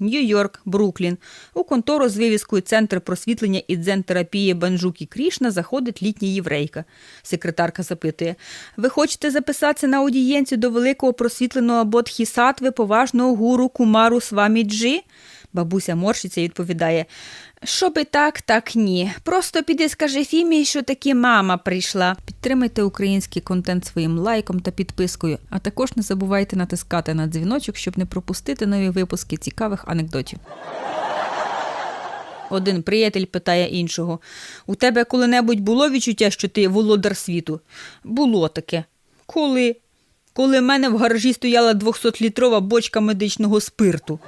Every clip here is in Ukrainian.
Нью-Йорк, Бруклін. У контору з вивіскою Центр просвітлення і дзен-терапії Банджукі Крішна заходить літня єврейка. Секретарка запитує: Ви хочете записатися на аудієнцію до великого просвітленого бодхісатви поважного гуру Кумару Сваміджі? Бабуся морщиться і відповідає: Щоб і так, так ні. Просто піди скажи Фімі, що таки мама прийшла. Підтримайте український контент своїм лайком та підпискою, а також не забувайте натискати на дзвіночок, щоб не пропустити нові випуски цікавих анекдотів. Один приятель питає іншого: У тебе коли-небудь було відчуття, що ти володар світу? Було таке. Коли? Коли в мене в гаражі стояла 200-літрова бочка медичного спирту.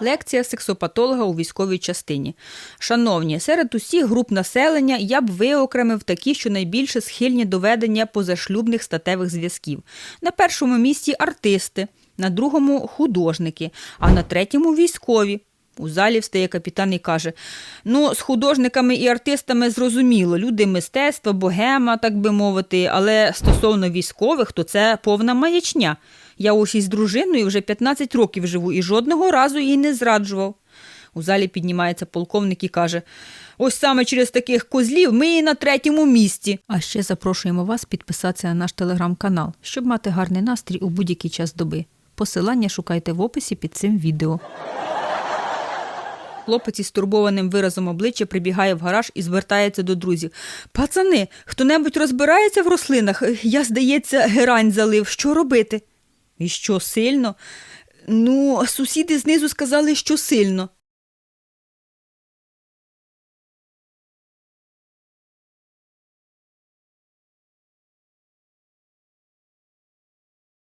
Лекція сексопатолога у військовій частині. Шановні, серед усіх груп населення я б виокремив такі, що найбільше схильні до ведення позашлюбних статевих зв'язків. На першому місці артисти, на другому художники, а на третьому військові. У залі встає капітан і каже: Ну, з художниками і артистами зрозуміло, люди мистецтва, богема, так би мовити, але стосовно військових, то це повна маячня. Я ось із дружиною вже 15 років живу і жодного разу її не зраджував. У залі піднімається полковник і каже: Ось саме через таких козлів ми і на третьому місці. А ще запрошуємо вас підписатися на наш телеграм-канал, щоб мати гарний настрій у будь-який час доби. Посилання шукайте в описі під цим відео. Хлопець із турбованим виразом обличчя прибігає в гараж і звертається до друзів. Пацани, хто-небудь розбирається в рослинах? Я, здається, герань залив. Що робити? І що, сильно? Ну, сусіди знизу сказали, що сильно.